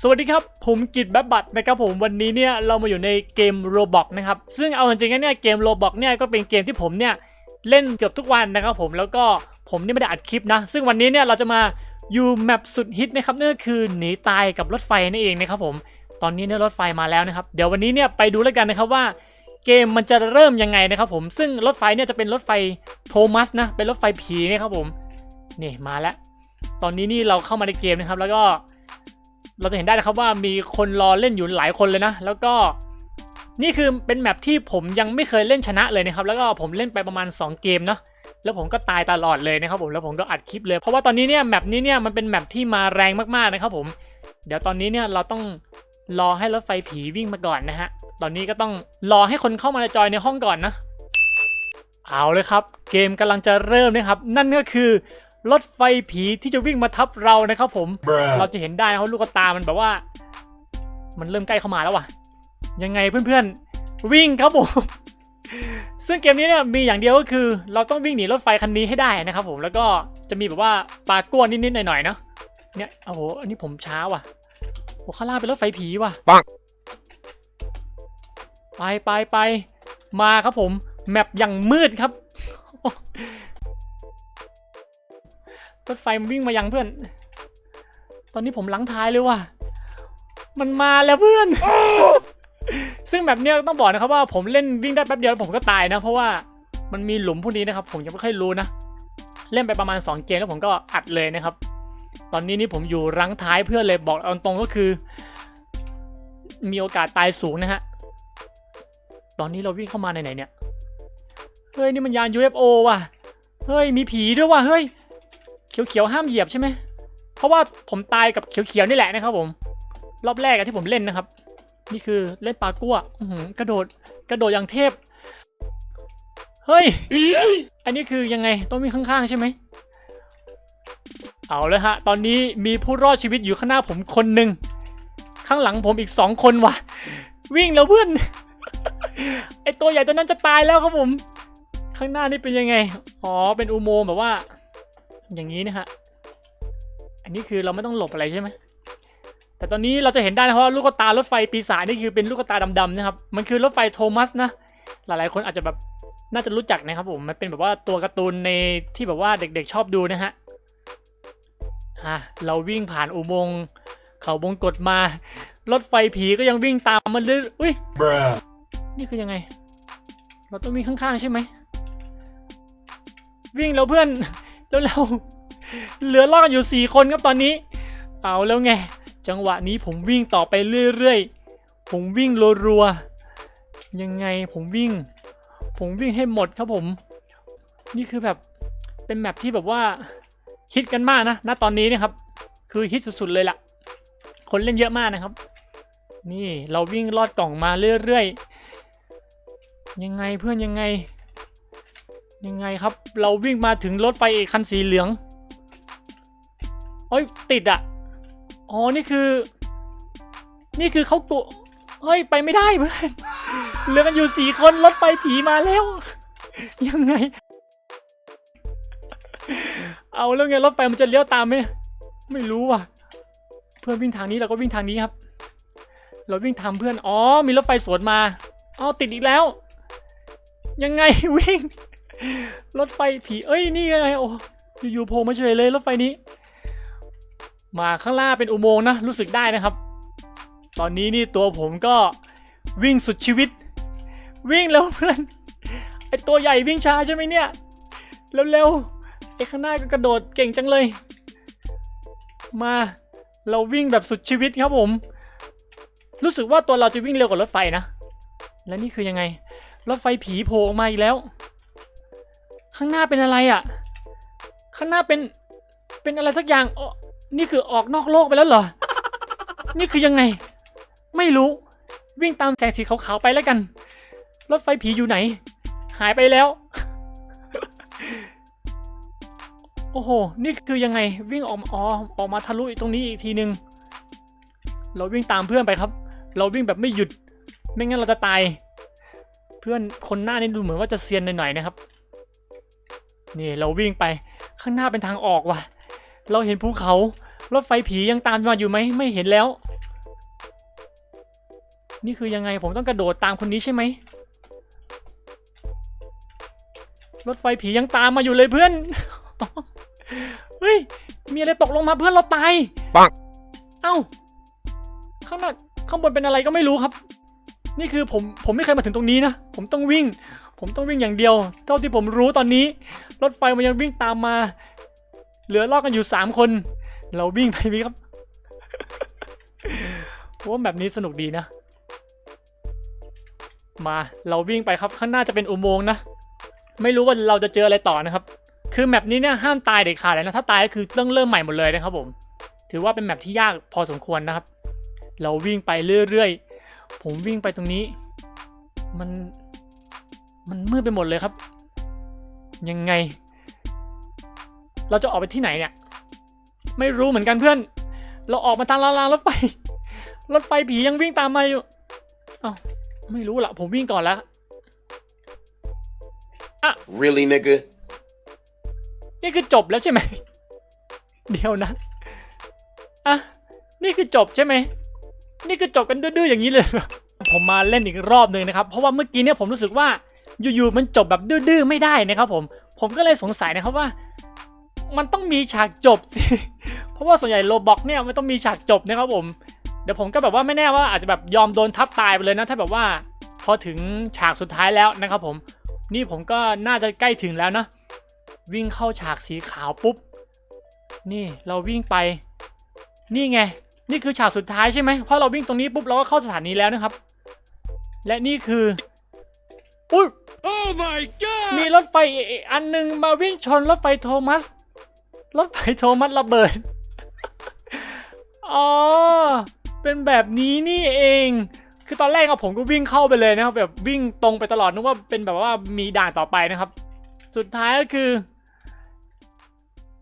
สวัสดีครับ ผมกิตแบบบัตนะครับผมวันนี้เนี่ยเรามาอยู่ในเกมโรบอกนะครับซึ่งเอาจริงๆเนี่ยเกมโรบอกเนี่ยก็เป็นเกมที่ผมเนี่ยเล่นเกือบทุกวันนะครับผมแล้วก็ผมนี่ไม่ได้อัดคลิปนะ ซึ่งวันนี้เนี่ยเราจะมาอยู่แมปสุดฮิตนะครับนั่นก็คือหนีตายกับรถไฟนั่นเองนะครับผมตอนนี้เนี่ยรถไฟมาแล้วนะครับเดี๋ยววันนี้เนี่ยไปดูแล้วกันนะครับว่าเกมมันจะเริ่มยังไงนะครับผมซึ่งรถไฟเนี่ยจะเป็นรถไฟโทมัสนะเป็นรถไฟผีนะครับผมนี่มาแล้ว ตอนนี้นี่เราเข้ามาในเกมนะครับแล้วก็ เราจะเห็นได้นะครับว่ามีคนรอเล่นอยู่หลายคนเลยนะ แล้วก็นี่คือเป็นแมปที่ผมยังไม่เคยเล่นชนะเลยนะครับ แล้วก็ผมเล่นไปประมาณ 2 เกมเนาะแล้วผมก็ตายตลอดเลยนะครับผมแล้วผมก็อัดคลิปเลยเพราะว่าตอนนี้เนี่ยแมปนี้เนี่ยมันเป็นแมปที่มาแรงมากๆนะครับผมเดี๋ยวตอนนี้เนี่ยเราต้องรอให้รถไฟผีวิ่งมาก่อนนะฮะตอนนี้ก็ต้องรอให้คนเข้ามาจอยในห้องก่อนนะเอาเลยครับ เกมกำลังจะเริ่มนะครับ นั่นก็คือ รถไฟผีที่จะวิ่งมาทับเรานะครับผม เรา Bruh. จะเห็นได้นะครับลูกตา มันแบบว่า มันเริ่มใกล้เข้ามาแล้วว่ะ ยังไงเพื่อนๆ วิ่งครับผม ซึ่งเกมนี้เนี่ยมีอย่างเดียวก็คือ เราต้องวิ่งหนีรถไฟคันนี้ให้ได้นะครับผม แล้วก็จะมีแบบว่าปลาก้วนนิดๆหน่อยๆเนาะ เนี่ย โอ้โห อันนี้ผมช้าว่ะโอ้ข้างล่างเป็นรถไฟผีว่ะปังไปไปไป มาครับผม แมปอย่างมืดครับ รถไฟมันวิ่งมายังเพื่อน ตอนนี้ผมหลังท้ายเลยว่ะ มันมาแล้วเพื่อน ซึ่งแบบเนี้ยต้องบอกนะครับว่าผมเล่นวิ่งได้แป๊บเดียวผมก็ตายนะ เพราะว่ามันมีหลุมพวกนี้นะครับ ผมยังไม่ค่อยรู้นะ เล่นไปประมาณ 2 เกมแล้วผมก็อัดเลยนะครับ ตอนนี้นี่ผมอยู่รังท้ายเพื่อนเลยบอกเอาตรงก็คือ มีโอกาสตายสูงนะฮะ ตอนนี้เราวิ่งเข้ามาไหนเนี่ย เฮ้ยนี่มันยาน UFO ว่ะ เฮ้ยมีผีด้วยว่ะ เฮ้ย เขียวๆห้ามเหยียบใช่ไหมเพราะว่าผมตายกับเขียวๆนี่แหละนะครับ ผม รอบแรกที่ผมเล่นนะครับ นี่คือเล่นปลากั้วอื้อกระโดดกระโดดอย่างเทพ เฮ้ย อันนี้คือยังไงต้องวิ่งข้างๆใช่ไหมเอาเลยฮะ ตอนนี้มีผู้รอดชีวิตอยู่ข้างหน้าผมคนหนึ่งข้างหลังผมอีกสองคนว่ะ วิ่งแล้วเพื่อนไอตัวใหญ่ตัวนั้นจะตายแล้วครับผม ข้างหน้านี่เป็นยังไง อ๋อ เป็นอุโมงค์แบบว่า อย่างนี้นะฮะ อันนี้คือเราไม่ต้องหลบอะไรใช่ไหม แต่ตอนนี้เราจะเห็นได้นะว่าลูกตารถไฟปีศาจนี่คือเป็นลูกตาดำๆนะครับ มันคือรถไฟโทมัสนะ หลายๆคนอาจจะแบบน่าจะรู้จักนะครับผม มันเป็นแบบว่าตัวการ์ตูนในที่แบบว่าเด็กๆชอบดูนะฮะอะเราวิ่งผ่านอุโมงค์เขาวงกฏมา รถไฟผีก็ยังวิ่งตามมันเลยอุ้ย Bruh. นี่คือยังไง เราต้องวิ่งข้างๆใช่ไหม วิ่งแล้วเพื่อน แล้วเราเหลือรอดกันอยู่สี่คนครับตอนนี้ เอาแล้วไง จังหวะนี้ผมวิ่งต่อไปเรื่อยๆ ผมวิ่งรัวๆ ยังไงผมวิ่ง ผมวิ่งให้หมดครับผม นี่คือแบบเป็นแมปที่แบบว่าฮิตกันมากนะ ณ ตอนนี้นะครับ คือฮิตสุดๆเลยล่ะ คนเล่นเยอะมากนะครับ นี่เราวิ่งลอดกล่องมาเรื่อยๆ ยังไงเพื่อนยังไง ยังไงครับ เราวิ่งมาถึงรถไฟคันสีเหลืองโอ้ยติดอะ อ๋อ นี่คือ นี่คือเขากุเฮ้ย ไปไม่ได้เพื่อนเหลือกันอยู่สี่คนรถไฟผีมาแล้ว ยังไง เอาแล้วไงรถไฟมันจะเลี้ยวตามไหมไม่รู้ว่ะ เพื่อนวิ่งทางนี้เราก็วิ่งทางนี้ครับ เราวิ่งทำเพื่อน อ๋อ มีรถไฟสวนมาอ๋อติดอีกแล้ว ยังไงวิ่ง รถไฟผีเอ้ยนี่ไงโอ้อยู่ๆโผล่มาเฉยเลยรถไฟนี้ มาข้างล่างเป็นอุโมงค์นะ รู้สึกได้นะครับ ตอนนี้นี่ตัวผมก็วิ่งสุดชีวิต วิ่งแล้วเพื่อนไอตัวใหญ่วิ่งช้าใช่ไหมเนี่ยเร็วๆไอข้างหน้าก็กระโดดเก่งจังเลย มาเราวิ่งแบบสุดชีวิตครับผม รู้สึกว่าตัวเราจะวิ่งเร็วกว่ารถไฟนะ และนี่คือยังไง รถไฟผีโผล่ออกมาอีกแล้ว ข้างหน้าเป็นอะไรอะ่ะ ข้างหน้าเป็น เป็นอะไรสักอย่างอ๋อนี่คือออกนอกโลกไปแล้วเหรอ นี่คือยังไง ไม่รู้ วิ่งตามแสงสีขาวๆไปแล้วกัน รถไฟผีอยู่ไหน หายไปแล้ว โอ้โห นี่คือยังไง วิ่งออกอ๋อออกมาทะลุตรงนี้อีกทีนึง เราวิ่งตามเพื่อนไปครับ เราวิ่งแบบไม่หยุด ไม่งั้นเราจะตาย เพื่อนคนหน้านี่ดูเหมือนว่าจะเซียนหน่อยๆนะครับ นี่เราวิ่งไปข้างหน้าเป็นทางออกว่ะ เราเห็นภูเขารถไฟผียังตามมาอยู่ไหมไม่เห็นแล้ว นี่คือยังไงผมต้องกระโดดตามคนนี้ใช่ไหมรถไฟผียังตามมาอยู่เลยเพื่อนเฮ้ยมีอะไรตกลงมาเพื่อนเราตายปังเอ้าข้างหน้าข้างบนเป็นอะไรก็ไม่รู้ครับ นี่คือผมผมไม่เคยมาถึงตรงนี้นะผมต้องวิ่ง ผมต้องวิ่งอย่างเดียว เท่าที่ผมรู้ตอนนี้ รถไฟมันยังวิ่งตามมา เหลือลอกกันอยู่สามคน เราวิ่งไปไหมครับผมว่าแบบนี้สนุกดีนะ มาเราวิ่งไปครับข้างหน้าจะเป็นอุโมงค์นะ ไม่รู้ว่าเราจะเจออะไรต่อนะครับ คือแมปนี้เนี่ยห้ามตายเด็ดขาดเลยนะถ้าตายก็คือต้องเริ่มใหม่หมดเลยนะครับผม ถือว่าเป็นแมปที่ยากพอสมควรนะครับ เราวิ่งไปเรื่อยๆ ผมวิ่งไปตรงนี้ มัน มันมืดไปหมดเลยครับ ยังไง เราจะออกไปที่ไหนเนี่ย ไม่รู้เหมือนกันเพื่อน เราออกมาทางรางรถไฟ รถไฟผียังวิ่งตามมาอยู่ เอ้าไม่รู้ละผมวิ่งก่อนแล้ว Really, nigga? นี่คือจบแล้วใช่ไหม เดี๋ยวนะ อะ นี่คือจบใช่ไหม นี่คือจบกันดื้อๆอย่างนี้เลยเหรอผมมาเล่นอีกรอบหนึ่งนะครับ เพราะว่าเมื่อกี้เนี่ยผมรู้สึกว่า อยู่ๆมันจบแบบดื้อๆไม่ได้นะครับผม ผมก็เลยสงสัยนะครับว่า มันต้องมีฉากจบสิเพราะว่าส่วนใหญ่โลบอกเนี่ยมันต้องมีฉากจบนะครับผม เดี๋ยวผมก็แบบว่าไม่แน่ว่าอาจจะแบบยอมโดนทับตายไปเลยนะ ถ้าแบบว่าพอถึงฉากสุดท้ายแล้วนะครับผม นี่ผมก็น่าจะใกล้ถึงแล้วนะ วิ่งเข้าฉากสีขาวปุ๊บ นี่เราวิ่งไป นี่ไง นี่คือฉากสุดท้ายใช่ไหมเพราะเราวิ่งตรงนี้ปุ๊บเราก็เข้าสถานีแล้วนะครับ และนี่คือ อุ้ย Oh my god! มีรถไฟอีกอันหนึงมาวิ่งชนรถไฟโทมัส รถไฟโทมัสระเบิด อ๋อ เป็นแบบนี้นี่เอง คือตอนแรกอะผมก็วิ่งเข้าไปเลยนะครับ แบบวิ่งตรงไปตลอดนึกว่าเป็นแบบว่ามีด่านต่อไปนะครับ สุดท้ายก็คือ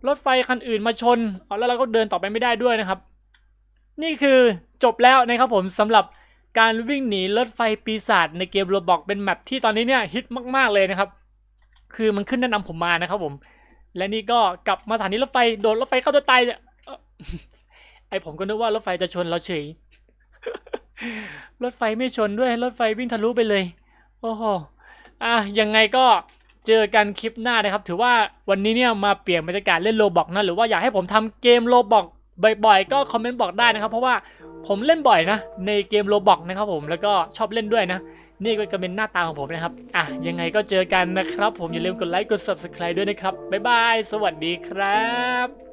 รถไฟคันอื่นมาชนอ๋อแล้วเราก็เดินต่อไปไม่ได้ด้วยนะครับ นี่คือจบแล้วนะครับผมสำหรับ การวิ่งหนีรถไฟปีศาจในเกมโรบอกเป็นแมปที่ตอนนี้เนี่ยฮิตมาก ๆ เลยนะครับ คือมันขึ้นแนะนำผมมานะครับผม และนี่ก็กลับมาสถานีรถไฟโดนรถไฟเข้าตัวตายเนี่ยไอผมก็นึกว่ารถไฟจะชนเราเฉย รถไฟไม่ชนด้วยรถไฟวิ่งทะลุไปเลย โอ้โห อะยังไงก็เจอกันคลิปหน้านะครับ ถือว่าวันนี้เนี่ยมาเปลี่ยนบรรยากาศเล่นโลบอกนะหรือว่าอยากให้ผมทำเกมโลบอก บ่อยๆ ก็คอมเมนต์บอกได้นะครับ เพราะว่าผมเล่นบ่อยนะ ในเกมโลบอกนะครับผมแล้วก็ชอบเล่นด้วยนะ นี่ก็จะเป็นหน้าตาของผมนะครับ อะ ยังไงก็เจอกันนะครับ ผมอย่าลืมกดไลค์กด subscribe ด้วยนะครับ บ๊ายบาย สวัสดีครับ